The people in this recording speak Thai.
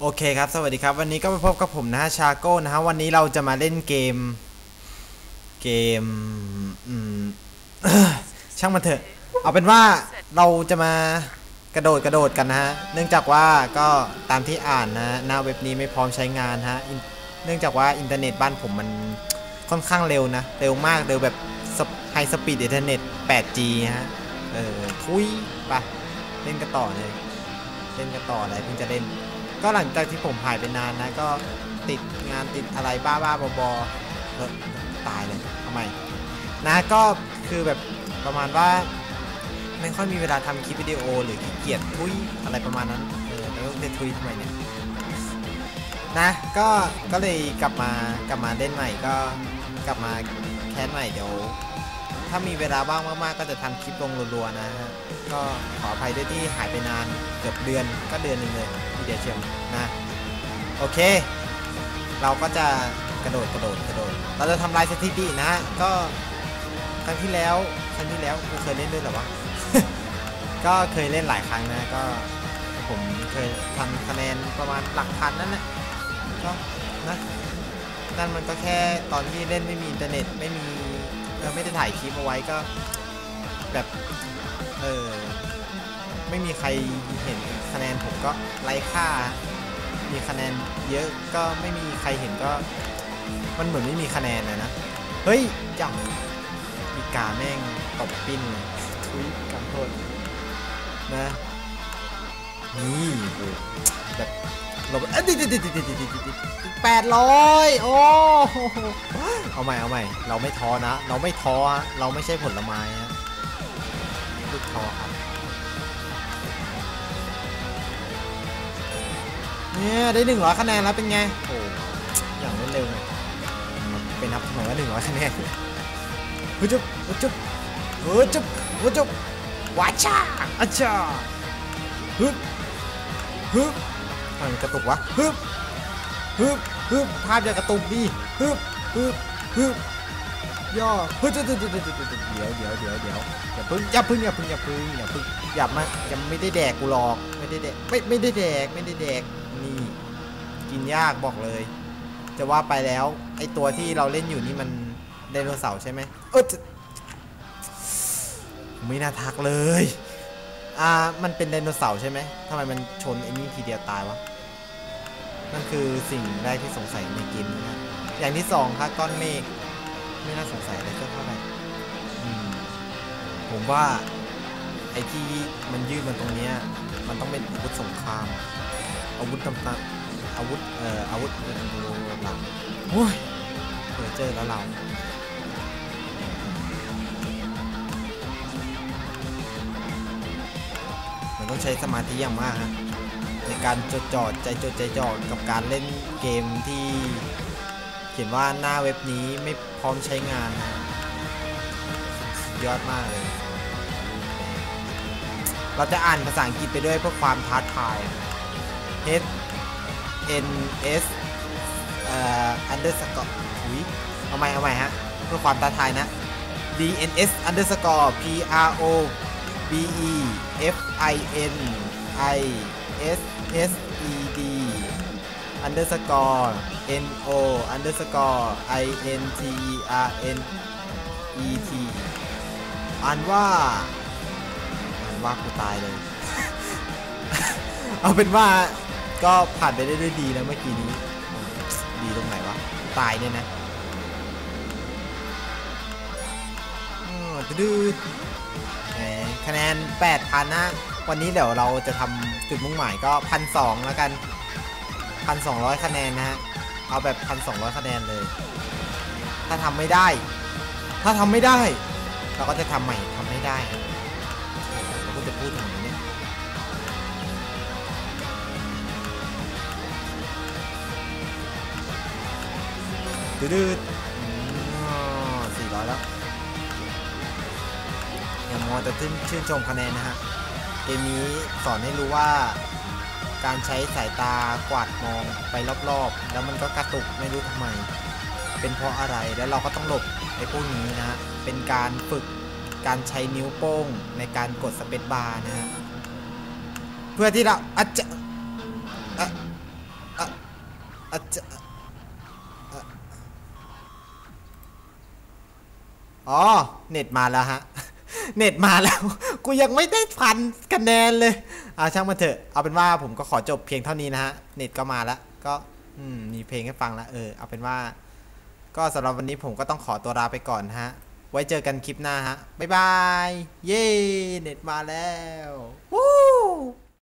โอเคครับ สวัสดีครับ วันนี้ก็มาพบกับผมนะฮะ ชาโก้นะฮะ วันนี้เราจะมาเล่นเกม เกมช่างมันเถอะ เอาเป็นว่าเราจะมากระโดดกระโดดกันนะฮะ เนื่องจากว่าก็ตามที่อ่านนะหน้าเว็บนี้ไม่พร้อมใช้งานฮะ เนื่องจากว่าอินเทอร์เน็ตบ้านผมมันค่อนข้างเร็วนะ เร็วมาก เร็วแบบไฮสปีดอินเทอร์เน็ต 8G ฮะ เออทุยไปะเล่นกันต่อเลย เล่นกันต่ออะไรเพิ่งจะเล่น ก็หลังจากที่ผมหายไปนานนะ ก็ติดงานติดอะไรบ้าบอๆเออตายเลยทำไมนะก็คือแบบประมาณว่า ไม่ค่อยมีเวลาทำคลิปวิดีโอ หรือขี้เกียจทุยอะไรประมาณนั้นเออแล้วจะทุยทำไมเนี่ยนะก็ก็เลยกลับมากลับมาเล่นใหม่ก็กลับมาแคสใหม่เดี๋ยวถ้ามีเวลาว่างมากๆ ก็จะทำคลิปลงรัวๆนะฮะก็ขออภัยด้วยที่หายไปนานเกือบเดือนก็เดือนหนึ่งเลย เดียเชียวนะโอเค เราก็จะกระโดดกระโดดกระโดด เราจะทำลายสถิตินะก็ครั้งที่แล้วครั้งที่แล้วกูเคยเล่นด้วยหรอวะก็เคยเล่นหลายครั้งนะก็ผมเคยทำคะแนนประมาณหลักพันนั่นแหละก็นะนั่นมันก็แค่ตอนที่เล่นไม่มีอินเทอร์เน็ตไม่มีเออไม่ได้ถ่ายคลิปเอาไว้ก็แบบเออ ไม่มีใครเห็นคะแนนผมก็ไร้ค่า มีคะแนนเยอะก็ไม่มีใครเห็นก็ มันเหมือนไม่มีคะแนนนะนะ เฮ้ยจังมีกาแม่งตบปิ้นเลยทุยกันโทษนะ นี่โอ้แบบเราเอ้ยดิดิดิดิดิดิดิดิแปดร้อยโอ้โหเอาใหม่เอาใหม่ เราไม่ท้อนะ เราไม่ท้อฮะเราไม่ใช่ผลไม้ฮะลูกท้อครับ เนี่ยได้หนึ่งร้อยคะแนนแล้วเป็นไง โอ้อย่างรวดเร็วเลยเป็นนับหน่อยว่าหนึ่งร้อยคะแนนฮึจุ๊บฮึจุ๊บฮึจุ๊บฮึจุ๊บว้าช่าอาช่าฮึบฮึบทำไมมันกระตุกวะฮึบฮึบฮึบภาพอย่ากระตุกดิฮึบฮึบฮึบ ย่อฮึบจุ๊บจุ๊บจุ๊บจุ๊บจุ๊บจุ๊บเดี๋ยวเดี๋ยวเดี๋ยวเดี๋ยวอย่าพึ่งอย่าพึ่งอย่าพึ่งอย่าพึ่งอย่าพึ่งอย่ามายังไม่ได้แดกกูหรอกไม่ได้แดกไม่ไม่ได้แดกไม่ได้แดกนี่กินยากบอกเลย จะว่าไปแล้วไอตัวที่เราเล่นอยู่นี่มันไดโนเสาร์ใช่ไหมเออไม่น่าทักเลยอ่ามันเป็นไดโนเสาร์ใช่ไหมทำไมมันชนไอ้นี่ทีเดียวตายวะนั่นคือสิ่งแรกที่สงสัยในเกมนี้นะอย่างที่สองครับก้อนเมฆ ไม่น่าสงสัยอะไรก็เท่าไหร่อืมผมว่าไอ้ที่มันยืดมันตรงเนี้ยมันต้องเป็นอาวุธสงคราม อาวุธต่างๆอาวุธเอ่ออาวุธเออหลังโอ้ยเออเจอแล้วเรามันต้องใช้สมาธิอย่างมากฮะในการจดจ่อใจจดใจจ่อกับการเล่นเกมที่เขียนว่าหน้าเว็บนี้ไม่พร้อมใช้งานนะยอดมากเลย เราจะอ่านภาษาอังกฤษไปด้วยเพื่อความท้าทาย H N S เอ่อ underscore อุยเอาใหม่เอาใหม่ฮะ เพื่อความท้าทายนะ D N S underscore P R O B E F I N I S S E D underscore N O underscore I N T E R N E T อ่านว่าอ่านว่ากูตายเลย เอาเป็นว่าก็ผ่านไปได้ด้วยดีนะเมื่อกี้นี้ ดีตรงไหนวะ ตายเนี่ยนะอ๋อดื้อคะแนน 8,000 นะ วันนี้เดี๋ยวเราจะทำจุดมุ่งหมายก็พันสองแล้วกัน พันสองร้อยคะแนนนะฮะ เอาแบบพันสองร้อยคะแนนเลย ถ้าทำไม่ได้ ถ้าทำไม่ได้ เราก็จะทำใหม่ทำไม่ได้เราก็จะพูดอย่างนี้เนี่ยดืดๆสี่ร้อยแล้วอย่ามัวแต่ชื่นชื่นชมคะแนนนะฮะ เกมนี้สอนให้รู้ว่า การใช้สายตากวาดมองไปรอบๆ แล้วมันก็กระตุกไม่รู้ทำไม เป็นเพราะอะไรแล้วเราก็ต้องหลบไอ้พวกนี้นะ เป็นการฝึกการใช้นิ้วโป้งในการกดสเปซบาร์นะฮะเพื่อที่เราอาจจะอะอาจจะอะอ๋อ เน็ตมาแล้วฮะ เน็ตมาแล้ว กูยังไม่ได้พันคะแนนเลย อาช่างมันเถอะเอาเป็นว่าผมก็ขอจบเพียงเท่านี้นะฮะเน็ตก็มาแล้วก็อืมมีเพลงให้ฟังแล้วเออเอาเป็นว่า ก็สำหรับวันนี้ผมก็ต้องขอตัวลาไปก่อนฮะ ไว้เจอกันคลิปหน้าฮะบ๊ายบาย เย้เน็ตมาแล้ววู้